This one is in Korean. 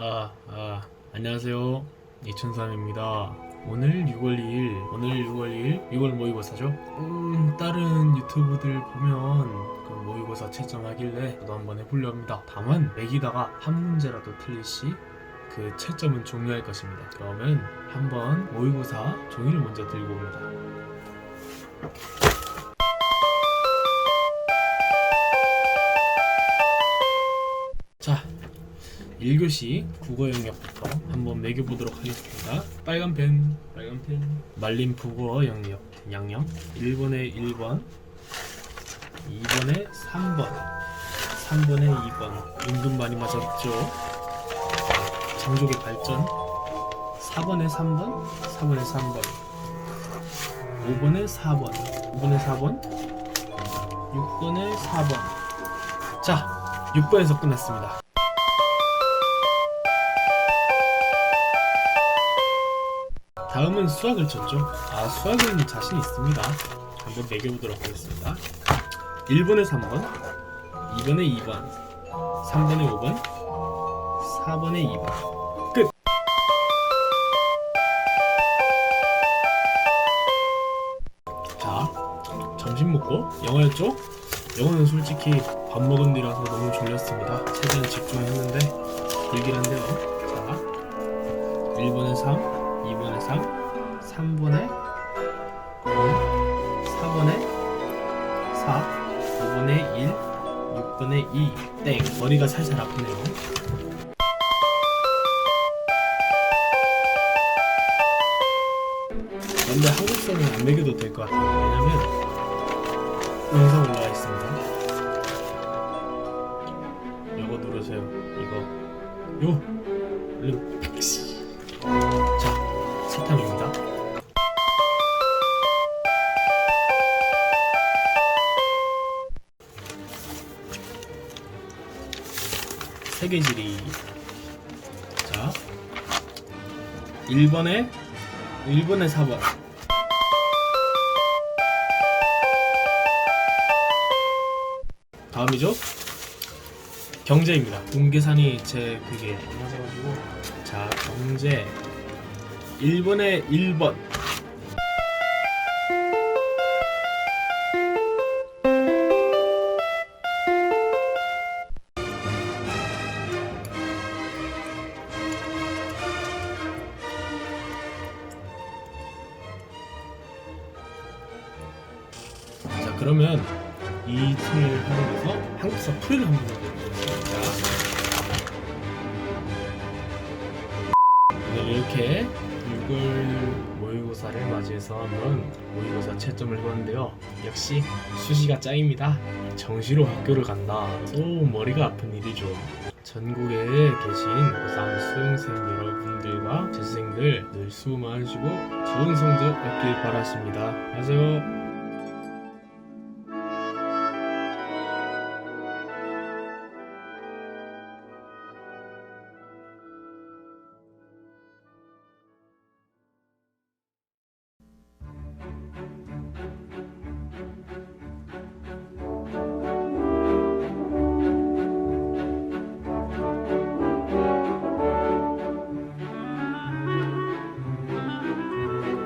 아, 아, 안녕하세요. 이천삼입니다. 오늘 6월 2일, 오늘 6월 2일, 6월 모의고사죠? 음, 다른 유튜브들 보면 그 모의고사 채점하길래 저도 한번 해보려 합니다. 다만, 매기다가 한 문제라도 틀릴 시 그 채점은 종료할 것입니다. 그러면 한번 모의고사 종이를 먼저 들고 옵니다. 1교시 국어 영역부터 한번 매겨보도록 하겠습니다. 빨간 펜, 빨간 펜. 말린 국어 영역, 양영. 1번에 1번, 2번에 3번, 3번에 2번. 은근 많이 맞았죠? 장족의 발전. 4번에 3번, 4번에 3번. 5번에 4번, 5번에 4번, 6번에 4번. 자, 6번에서 끝났습니다. 다음은 수학을 쳤죠. 아, 수학은 자신 있습니다. 한번 매겨보도록 하겠습니다. 1번에 3번, 2번에 2번, 3번에 5번, 4번에 2번. 끝! 자, 점심 먹고 영어였죠? 영어는 솔직히 밥 먹은 뒤라서 너무 졸렸습니다. 최대한 집중했는데 들긴 한데요. 자, 1번에 3, 2번에 3, 3번에 5, 4번에 4, 5번에 1, 6번에 2. 땡. 머리가 살살 아프네요. 근데 한국사는 안 매겨도 될 것 같아요. 왜냐면 영상 올라와 있습니다. 이거 누르세요. 이거. 요. 세계지리. 자, 1번에 1번에 4번. 다음이죠? 경제입니다. 공계산이 제 그게 안 맞아가지고 자 경제 1번에 1번 그러면 이 틈을 활용해서 한국사 풀이를 한번 해보겠습니다. 오늘 이렇게 6월 모의고사를 맞이해서 한번 모의고사 채점을 해봤는데요. 역시 수시가 짱입니다. 정시로 학교를 간다. 오 머리가 아픈 일이죠. 전국에 계신 고3 수험생 여러분들과 재수생들 늘 수고 많으시고 좋은 성적 얻길 바라십니다. 안녕하세요.